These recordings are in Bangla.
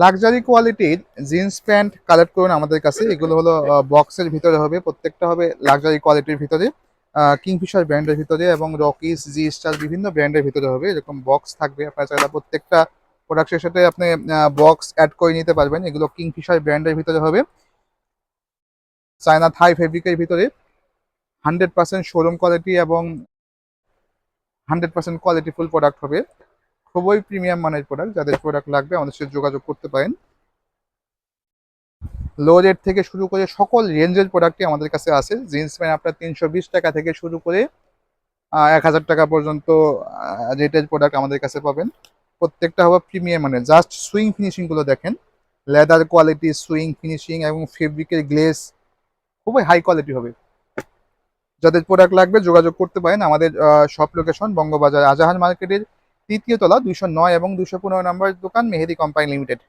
লাক্সারি কোয়ালিটির জিন্স প্যান্ট কালেক্ট করুন আমাদের কাছে। এগুলো হলো বক্সের ভিতরে হবে, প্রত্যেকটা হবে লাক্সারি কোয়ালিটির ভিতরে। কিংফিশার ব্র্যান্ডের ভিতরে এবং রকিস জি স্টার বিভিন্ন ব্র্যান্ডের ভিতরে হবে। এরকম বক্স থাকবে। আপনার চাইলে প্রত্যেকটা প্রোডাক্টের সাথে আপনি বক্স অ্যাড করে নিতে পারবেন। এগুলো কিংফিশার ব্র্যান্ডের ভিতরে হবে। চায়না থাই ফেব্রিকের ভিতরে। হান্ড্রেড পার্সেন্ট শোরুম কোয়ালিটি এবং হান্ড্রেড পার্সেন্ট কোয়ালিটিফুল প্রোডাক্ট হবে। খুবই প্রিমিয়াম মানের প্রোডাক্ট যাদের প্রোডাক্ট লাগবে আমাদের সাথে যোগাযোগ করতে পারেন। লো রেট থেকে শুরু করে সকল রেঞ্জের প্রোডাক্টই আমাদের কাছে আছে। জিন্স প্যান্ট আপনার তিনশো বিশ টাকা থেকে শুরু করে এক হাজার টাকা পর্যন্ত রেটের প্রোডাক্ট আমাদের কাছে পাবেন। প্রত্যেকটা হবে প্রিমিয়াম মানে জাস্ট সুইং ফিনিশিংগুলো দেখেন। লেদার কোয়ালিটি সুইং ফিনিশিং এবং ফেব্রিকের গ্লেস খুবই হাই কোয়ালিটি হবে। যাদের প্রোডাক্ট লাগবে যোগাযোগ করতে পারেন আমাদের শপ লোকেশন বঙ্গবাজার আজাহান মার্কেটের তৃতীয় তলা, দুইশো নয় এবং দুশো পনেরো নম্বর দোকান মেহেদি কোম্পানি লিমিটেড।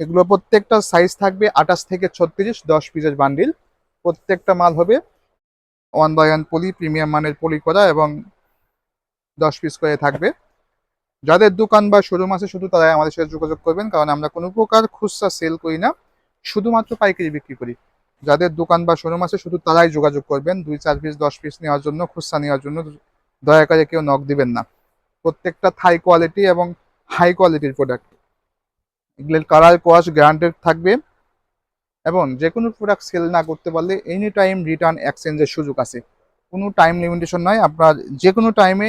এগুলো প্রত্যেকটা সাইজ থাকবে আঠাশ থেকে ছত্রিশ, দশ পিসের বান্ডিল প্রত্যেকটা মাল হবে one by one poly premium মানের পলি করা এবং দশ পিস করে থাকবে। যাদের দোকান বা শোরুম আছে শুধু তারাই আমাদের সাথে যোগাযোগ করবেন, কারণ আমরা কোনো প্রকার খুচরা সেল করি না, শুধুমাত্র পাইকারি বিক্রি করি। যাদের দোকান বা শোরুম আছে শুধু তারাই যোগাযোগ করবেন, দুই, চার পিস দশ পিস নেওয়ার জন্য, খুচরা নেওয়ার জন্য। দয়া করে কেউ নখ দিবেন না। প্রত্যেকটা থাই কোয়ালিটি এবং হাই কোয়ালিটির প্রোডাক্ট এগুলোর কালার কোয়াশ গ্যারান্টেড থাকবে এবং যে কোনো প্রোডাক্ট সেল না করতে পারলে এনি টাইম রিটার্ন এক্সচেঞ্জের সুযোগ আছে। কোনো টাইম লিমিটেশন নয়, আপনার যে কোনো টাইমে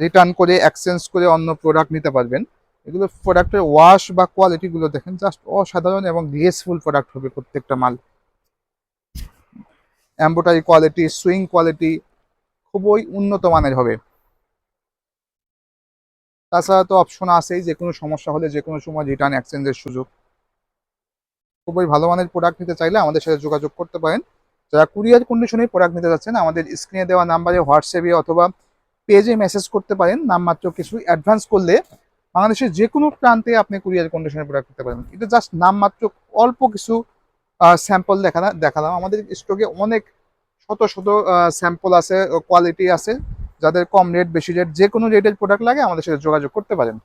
রিটার্ন করে এক্সচেঞ্জ করে অন্য প্রোডাক্ট নিতে পারবেন। এগুলো প্রোডাক্টের ওয়াশ বা কোয়ালিটিগুলো দেখেন জাস্ট অসাধারণ এবং গ্রেসফুল প্রোডাক্ট হবে প্রত্যেকটা মাল। এম্বোটারি কোয়ালিটি সুইং কোয়ালিটি খুবই উন্নত মানের হবে। তাছাড়া তো অপশন আছেই যে কোনো সমস্যা হলে যে কোনো সময় রিটার্ন এক্সচেঞ্জের সুযোগ। খুবই ভালো মানের প্রোডাক্ট নিতে চাইলে আমাদের সাথে যোগাযোগ করতে পারেন। যারা কুরিয়ার কন্ডিশনে প্রোডাক্ট নিতে যাচ্ছেন, আমাদের স্ক্রিনে দেওয়া নাম্বারে হোয়াটসঅ্যাপে অথবা পেজে মেসেজ করতে পারেন। নামমাত্র কিছু অ্যাডভান্স করলে বাংলাদেশের যে কোনো প্রান্তে আপনি কুরিয়ার কন্ডিশনে প্রোডাক্ট নিতে পারেন এটা জাস্ট নামমাত্র অল্প কিছু স্যাম্পল দেখা দেখালাম। আমাদের স্টকে অনেক শত শত স্যাম্পল আছে কোয়ালিটি আছে। যাদের কম রেট বেশি রেট যে কোনো রেটের প্রোডাক্ট লাগে আমাদের সাথে যোগাযোগ করতে পারেন।